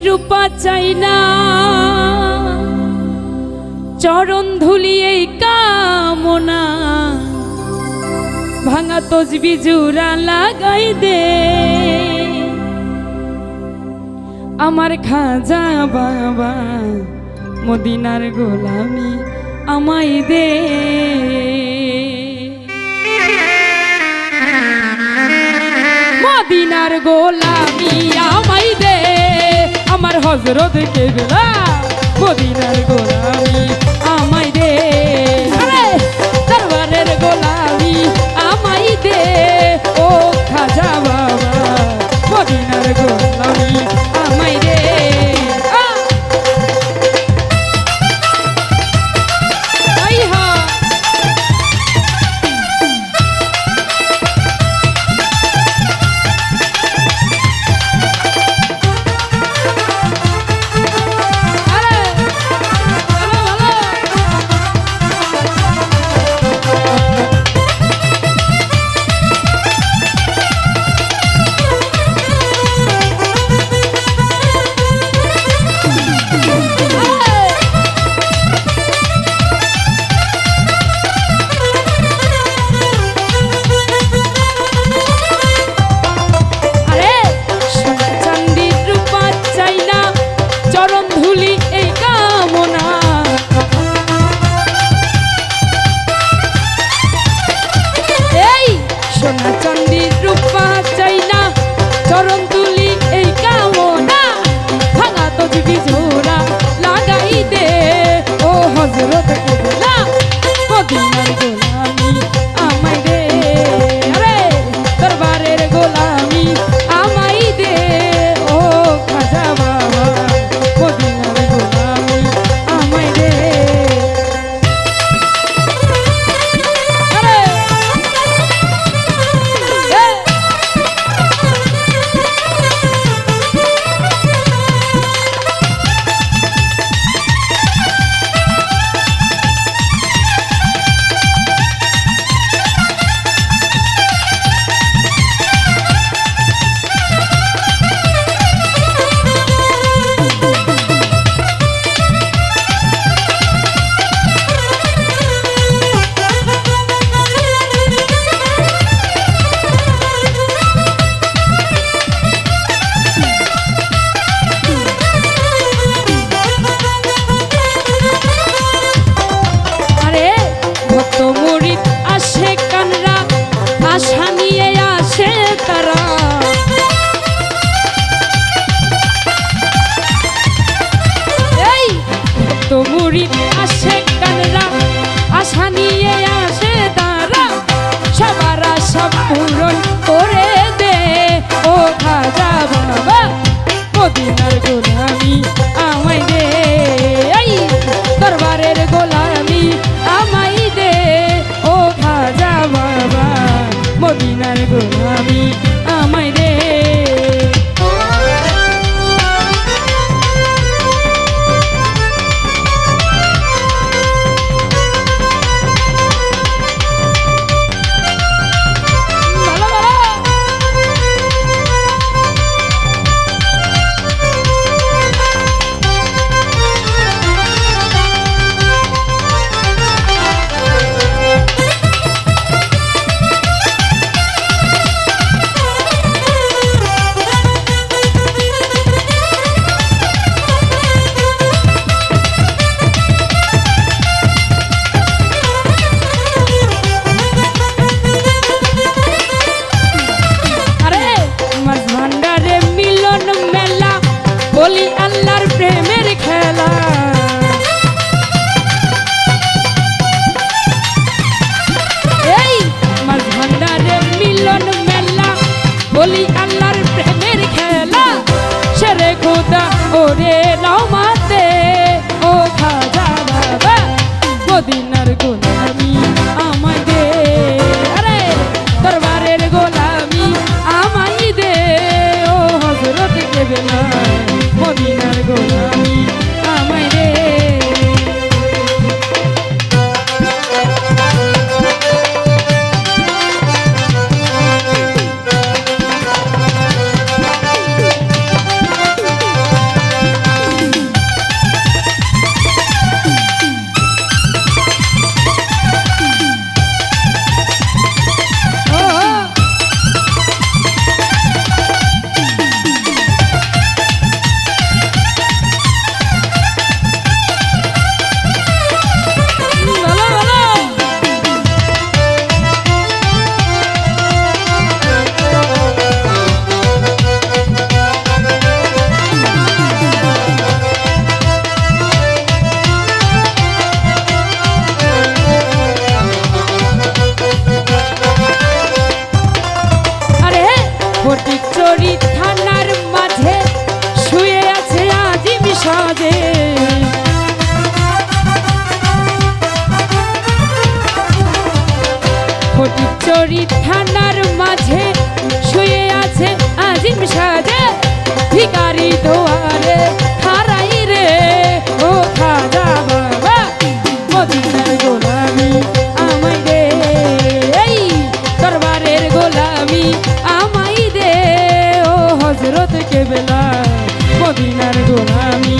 রূপা চাই না। চরণ ধুলি এই কামনা। ভাঙা তসবি জুরা লাগাই দে। আমার খাজা বাবা, মদিনার গোলামি আমায় দে। মদিনার গোলামি হজরত কেবলা মদিনার গোলামি আমায় দে। পূরণ করে দে। ও খাজা বাবা, মদিনার গোলামি আমায় দে। এই দরবারের গোলামি আমায় দে। ও খাজা বাবা, মদিনার গোলামি আল্লাহর প্রেমের খেলা। এই মাঝ ভান্ডারে মিলন মেলা, বলি আল্লাহর প্রেমের খেলা। সেরে খোদা, ওরে রমাতে ও খাজা বাবা, মদিনার গোলামি আমায় দে। আরে দে। ও দোয়ারে খারাই রে, ও খাজা বাবা। মদিনার গোলামি আমায় দে, এই দরবারের গোলামি আমায় দে হজরত কেবলা। মদিনার গোলামি